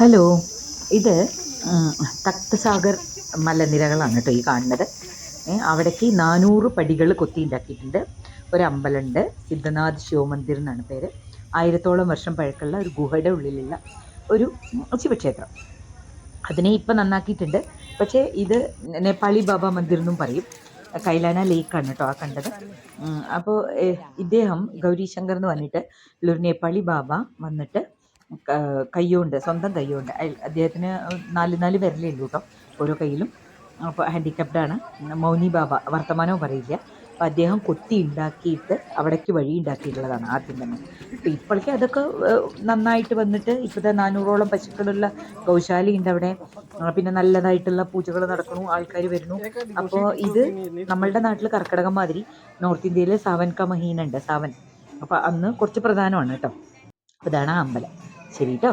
Hello. ഇത് തക്ത് സാഗർ മലനിരകളാണ് കേട്ടോ ഈ കാണുന്നത്. അവിടേക്ക് നാനൂറ് പടികൾ കൊത്തി ഉണ്ടാക്കിയിട്ടുണ്ട്. ഒരു അമ്പലമുണ്ട് സിദ്ധനാഥ് ശിവമന്ദിർ എന്നാണ് പേര്. ആയിരത്തോളം വർഷം പഴക്കമുള്ള ഒരു ഗുഹയുടെ ഉള്ളിലുള്ള ഒരു ശിവക്ഷേത്രം. അതിനെ ഇപ്പം നന്നാക്കിയിട്ടുണ്ട്. പക്ഷേ ഇത് നേപ്പാളി ബാബ മന്ദിർ എന്നും പറയും. കൈലാന ലേക്കാണ് കേട്ടോ ആ കണ്ടത്. അപ്പോൾ ഇദ്ദേഹം ഗൗരീശങ്കർ എന്ന് പറഞ്ഞിട്ട് ഉള്ളൊരു നേപ്പാളി ബാബ വന്നിട്ട് ക- കൈകൊണ്ട് സ്വന്തം അയാൾ- അദ്ദേഹത്തിന് നാല് നാല് വിരലേ ഉള്ളൂ കേട്ടോ ഓരോ കയ്യിലും. അപ്പോൾ ഹാൻഡിക്യാപ്ഡാണ് മൗനി ബാബ വർത്തമാനവും പറയില്ല. അപ്പോൾ അദ്ദേഹം കൊത്തി ഉണ്ടാക്കിയിട്ട് അവിടേക്ക് വഴി ഉണ്ടാക്കിയിട്ടുള്ളതാണ് ആദ്യം തന്നെ. അപ്പോൾ ഇപ്പോഴേക്ക് അതൊക്കെ നന്നായിട്ട് വന്നിട്ട് ഇപ്പോഴത്തെ നാനൂറോളം പശുക്കളുള്ള ഗൗശാലയുണ്ട് അവിടെ. പിന്നെ നല്ലതായിട്ടുള്ള പൂജകൾ നടക്കുന്നു ആൾക്കാർ വരുന്നു. അപ്പോൾ ഇത് നമ്മളുടെ നാട്ടിൽ കർക്കിടകം മാതിരി നോർത്ത് ഇന്ത്യയിൽ സാവൻ ക മഹീന സാവൻ. അപ്പോൾ അന്ന് കുറച്ച് പ്രധാനമാണ് കേട്ടോ. അപ്പോൾ ഇതാണ് അമ്പലം. ശരി കേട്ടോ